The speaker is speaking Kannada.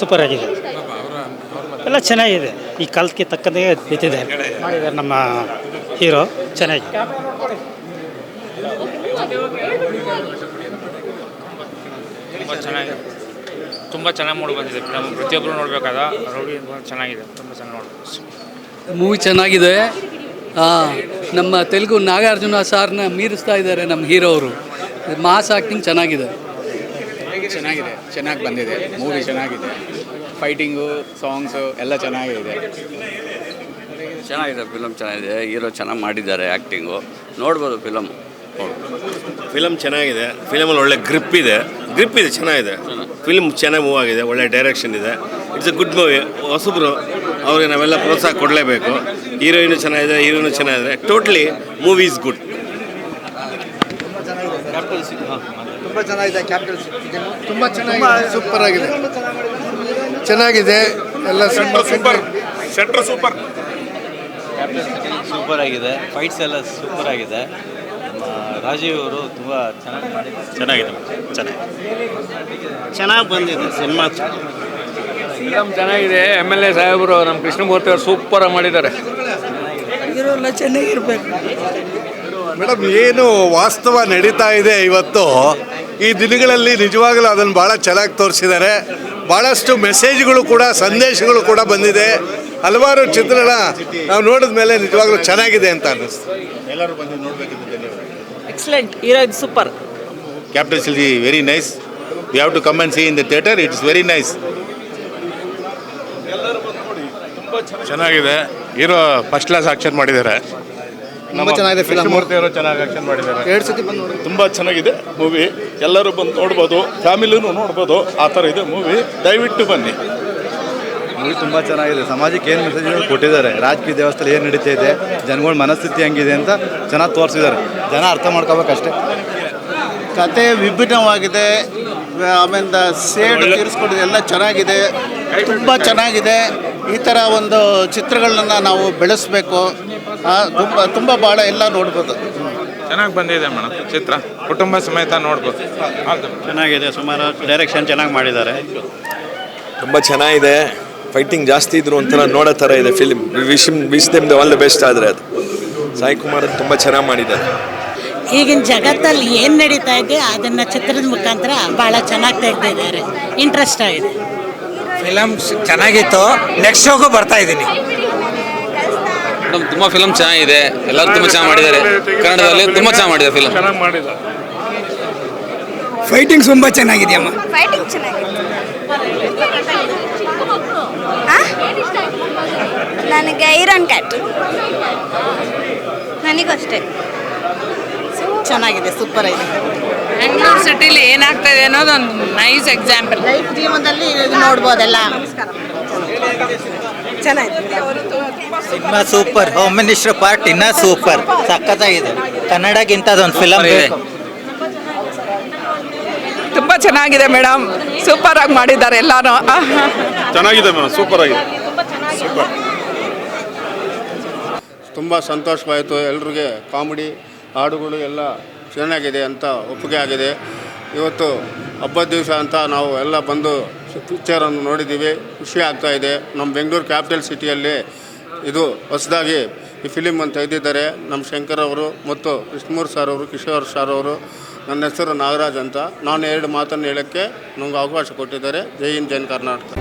ಸೂಪರ್ ಆಗಿದೆ. ಎಲ್ಲ ಚೆನ್ನಾಗಿದೆ. ಈ ಕಾಲಕ್ಕೆ ತಕ್ಕಂತೆ ನಿಂತಿದ್ದಾರೆ ಮಾಡಿದ್ದಾರೆ ನಮ್ಮ ಹೀರೋ. ಚೆನ್ನಾಗಿದೆ. ತುಂಬ ಚೆನ್ನಾಗಿದೆ. ತುಂಬ ಚೆನ್ನಾಗಿ ಮೂಡಿ ಬಂದಿದೆ. ಫಿಲಮ್ ಪ್ರತಿಯೊಬ್ಬರು ನೋಡಬೇಕಾದ ರೌಡಿ ಚೆನ್ನಾಗಿದೆ. ತುಂಬ ಚೆನ್ನಾಗಿ ನೋಡ್ಬೋದು ಮೂವಿ ಚೆನ್ನಾಗಿದೆ. ಆ, ನಮ್ಮ ತೆಲುಗು ನಾಗಾರ್ಜುನ ಸಾರ್ನ ಮೀರಿಸ್ತಾ ಇದ್ದಾರೆ ನಮ್ಮ ಹೀರೋ ಅವರು ಮಾಸ್ ಆ್ಯಕ್ಟಿಂಗ್ ಚೆನ್ನಾಗಿದೆ. ಚೆನ್ನಾಗಿದೆ ಚೆನ್ನಾಗಿ ಬಂದಿದೆ. ಮೂವಿ ಚೆನ್ನಾಗಿದೆ. ಫೈಟಿಂಗು ಸಾಂಗ್ಸು ಎಲ್ಲ ಚೆನ್ನಾಗಿದೆ. ಚೆನ್ನಾಗಿದೆ ಫಿಲಮ್ ಚೆನ್ನಾಗಿದೆ. ಹೀರೋ ಚೆನ್ನಾಗಿ ಮಾಡಿದ್ದಾರೆ ಆ್ಯಕ್ಟಿಂಗು ನೋಡ್ಬೋದು ಫಿಲಮ್ ಫಿಲಮ್ ಚೆನ್ನಾಗಿದೆ. ಫಿಲಮಲ್ಲಿ ಒಳ್ಳೆ ಗ್ರಿಪ್ ಇದೆ. ಗ್ರಿಪ್ ಇದೆ ಚೆನ್ನಾಗಿದೆ. ಫಿಲ್ಮ್ ಚೆನ್ನಾಗಿ ಮೂವ್ ಆಗಿದೆ ಒಳ್ಳೆ ಡೈರೆಕ್ಷನ್ ಇದೆ. ಇಟ್ಸ್ ಎ ಗುಡ್ ಮೂವಿ ಹೊಸಬ್ರು ಅವ್ರಿಗೆ ನಾವೆಲ್ಲ ಪ್ರೋತ್ಸಾಹ ಕೊಡಲೇಬೇಕು. ಹೀರೋಯಿನು ಚೆನ್ನಾಗಿದೆ ಹೀರೋನು ಚೆನ್ನಾಗಿದೆ. ಟೋಟ್ಲಿ ಮೂವಿ ಇಸ್ ಗುಡ್ ತುಂಬ ಚೆನ್ನಾಗಿದೆ ಸೂಪರ್ ಆಗಿದೆ. ಚೆನ್ನಾಗಿದೆ. ಎಲ್ಲ ಸೂಪರ್ ಸೆಂಟ್ರ್ ಸೂಪರ್ ಸೂಪರ್ ಆಗಿದೆ. ಫೈಟ್ಸ್ ಎಲ್ಲ ಸೂಪರ್ ಆಗಿದೆ. ನಮ್ಮ ರಾಜೀವ್ ಅವರು ತುಂಬ ಚೆನ್ನಾಗಿ ಮಾಡಿದ್ದಾರೆ. ಚೆನ್ನಾಗಿದೆ ಚೆನ್ನಾಗಿ ಚೆನ್ನಾಗಿ ಬಂದಿದೆ ಸಿನಿಮಾ. ಫಿಲಮ್ ಚೆನ್ನಾಗಿದೆ. ಎಂ ಎಲ್ ಎ ಸಾಹೇಬರು ನಮ್ಮ ಕೃಷ್ಣಮೂರ್ತಿ ಅವರು ಸೂಪರಾಗಿ ಮಾಡಿದ್ದಾರೆ. ಚೆನ್ನಾಗಿರ್ಬೇಕು. ಮೇಡಮ್ ಏನು ವಾಸ್ತವ ನಡೀತಾ ಇದೆ ಇವತ್ತು? ಈ ದಿನಗಳಲ್ಲಿ ನಿಜವಾಗಲೂ ಅದನ್ನು ಭಾಳ ಚೆನ್ನಾಗಿ ತೋರಿಸಿದ್ದಾರೆ. ಭಾಳಷ್ಟು ಮೆಸೇಜ್ಗಳು ಕೂಡ ಸಂದೇಶಗಳು ಕೂಡ ಬಂದಿದೆ. ಹಲವಾರು ಚಿತ್ರಣ ನಾವು ನೋಡಿದ ಮೇಲೆ ನಿಜವಾಗ್ಲೂ ಚೆನ್ನಾಗಿದೆ ಅಂತ ಅನ್ನಿಸ್ತು. Excellent hero super captain ಸಿಲ್ಜಿ very nice we have to come and see in the theatre it's very nice ಚೆನ್ನಾಗಿದೆ. ಹೀರೋ ಫಸ್ಟ್ ಕ್ಲಾಸ್ ಆಕ್ಷನ್ ಮಾಡಿದ್ದಾರೆ. ತುಂಬ ಚೆನ್ನಾಗಿದೆ ಫಿಲಮ್ ಮೂರ್ತಿ ಅವರು ಚೆನ್ನಾಗಿ ಆಕ್ಷನ್ ಮಾಡಿದ್ದಾರೆ. ಎರಡು ಸತಿ ಬಂದು ನೋಡಿ ತುಂಬ ಚೆನ್ನಾಗಿದೆ ಮೂವಿ ಎಲ್ಲರೂ ಬಂದು ನೋಡ್ಬೋದು ಫ್ಯಾಮಿಲಿನೂ ನೋಡ್ಬೋದು ಆ ಥರ ಇದೆ ಮೂವಿ ದಯವಿಟ್ಟು ಬನ್ನಿ. ಮೂವಿ ತುಂಬ ಚೆನ್ನಾಗಿದೆ. ಸಮಾಜಕ್ಕೆ ಏನು ಮೆಸೇಜ್ಗಳು ಕೊಟ್ಟಿದ್ದಾರೆ. ರಾಜಕೀಯ ದೇವಸ್ಥಾನ ಏನು ನಡೀತಾ ಇದೆ ಜನಗಳ ಮನಸ್ಥಿತಿ ಹೆಂಗಿದೆ ಅಂತ ಚೆನ್ನಾಗಿ ತೋರಿಸಿದ್ದಾರೆ. ಜನ ಅರ್ಥ ಮಾಡ್ಕೋಬೇಕಷ್ಟೇ ಕತೆ ವಿಭಿನ್ನವಾಗಿದೆ. ಆಮೇಲೆ ಸೇಡ್ ತೀರಿಸ್ಕೊಂಡಿದೆ. ಎಲ್ಲ ಚೆನ್ನಾಗಿದೆ. ತುಂಬ ಚೆನ್ನಾಗಿದೆ. ಈ ಥರ ಒಂದು ಚಿತ್ರಗಳನ್ನ ನಾವು ಬೆಳೆಸಬೇಕು. ತುಂಬ ತುಂಬ ಭಾಳ ಎಲ್ಲ ನೋಡ್ಬೋದು. ಚೆನ್ನಾಗಿ ಬಂದಿದೆ ಮೇಡಮ್ ಚಿತ್ರ. ಕುಟುಂಬ ಸಮೇತ ನೋಡ್ಬೋದು. ಚೆನ್ನಾಗಿದೆ ಸುಮಾರು ಡೈರೆಕ್ಷನ್ ಚೆನ್ನಾಗಿ ಮಾಡಿದ್ದಾರೆ. ತುಂಬ ಚೆನ್ನಾಗಿದೆ. ಫೈಟಿಂಗ್ ಜಾಸ್ತಿ ಇದ್ರು ಒಂಥರ ನೋಡೋ ಥರ ಇದೆ film wish wish them the all the best ಆದರೆ ಅದು. ಸಾಯಿ ಕುಮಾರ್ ತುಂಬ ಚೆನ್ನಾಗಿ ಮಾಡಿದ್ದಾರೆ. ಈಗಿನ ಜಗತ್ತಲ್ಲಿ ಏನು ನಡೀತಾ ಇದೆ ಅದನ್ನು ಚಿತ್ರದ ಮುಖಾಂತರ ಭಾಳ ಚೆನ್ನಾಗಿ ತೆಗೆದಿದ್ದಾರೆ. ಇಂಟ್ರೆಸ್ಟ್ ಆಗಿದೆ. ಫಿಲಮ್ ಚೆನ್ನಾಗಿತ್ತು. ನೆಕ್ಸ್ಟ್ ಶೋಗೂ ಬರ್ತಾ ಇದ್ದೀನಿ. ಮೇಡಮ್ ತುಂಬ ಫಿಲಮ್ ಚೆನ್ನಾಗಿದೆ. ಎಲ್ಲರೂ ತುಂಬ ಚೆನ್ನಾಗಿ ಮಾಡಿದ್ದಾರೆ. ಕನ್ನಡದಲ್ಲಿ ತುಂಬ ಚೆನ್ನಾಗಿ ಮಾಡಿದ್ದಾರೆ ಫಿಲಮ್ ಚೆನ್ನಾಗಿ ಫೈಟಿಂಗ್ ತುಂಬ ಚೆನ್ನಾಗಿದೆಯಮ್ಮ. ಫೈಟಿಂಗ್ ಚೆನ್ನಾಗಿದೆ ನನಗೆ ಐರನ್ ಕ್ಯಾಟ್ ನನಗೂ ಅಷ್ಟೇ. ಚೆನ್ನಾಗಿದೆ ಸೂಪರ್ ಆಗಿದೆ. ಬೆಂಗಳೂರು ಸಿಟಿಲಿ ಏನಾಗ್ತಾ ಇದೆ ಅನ್ನೋದು ಒಂದು ನೈಸ್ ಎಕ್ಸಾಂಪಲ್ ಲೈಫ್ ಜೀವನದಲ್ಲಿ ನೋಡ್ಬೋದಲ್ಲ? ಚೆನ್ನಾಗಿದೆ. Cinema super home minister part ಇನ್ನ ಸೂಪರ್ ಸಖತ್ತಾಗಿದೆ. ಕನ್ನಡಕ್ಕಿಂತ ಅದೊಂದು ಫಿಲಮ್ ಇದೆ. ತುಂಬ ಚೆನ್ನಾಗಿದೆ ಮೇಡಮ್ ಸೂಪರ್ ಆಗಿ ಮಾಡಿದ್ದಾರೆ ಎಲ್ಲಾನು. ಚೆನ್ನಾಗಿದೆ ಮೇಡಮ್ ಸೂಪರ್ ಆಗಿದೆ. ತುಂಬ ಸಂತೋಷವಾಯಿತು ಎಲ್ರಿಗೆ ಕಾಮಿಡಿ. ಹಾಡುಗಳು ಎಲ್ಲ ಚೆನ್ನಾಗಿದೆ ಅಂತ ಒಪ್ಪಿಗೆ ಆಗಿದೆ. ಇವತ್ತು ಹಬ್ಬದ ದಿವಸ ಅಂತ ನಾವು ಎಲ್ಲ ಬಂದು ಪಿಕ್ಚರನ್ನು ನೋಡಿದ್ದೀವಿ. ಖುಷಿ ಆಗ್ತಾ ಇದೆ. ನಮ್ಮ ಬೆಂಗಳೂರು ಕ್ಯಾಪಿಟಲ್ ಸಿಟಿಯಲ್ಲಿ ಇದು ಹೊಸದಾಗಿ ಈ ಫಿಲಿಮನ್ನು ತೆಗೆದಿದ್ದಾರೆ. ನಮ್ಮ ಶಂಕರ್ ಅವರು ಮತ್ತು ಕೃಷ್ಣಮೂರ್ ಸರ್ ಅವರು, ಕಿಶೋರ್ ಸರ್ ಅವರು, ನನ್ನ ಹೆಸರು ನಾಗರಾಜ್ ಅಂತ. ನಾನು ಎರಡು ಮಾತನ್ನು ಹೇಳೋಕ್ಕೆ ನಮ್ಗೆ ಅವಕಾಶ ಕೊಟ್ಟಿದ್ದಾರೆ. ಜೈ ಹಿಂದ್ ಜೈನ್ ಕರ್ನಾಟಕ.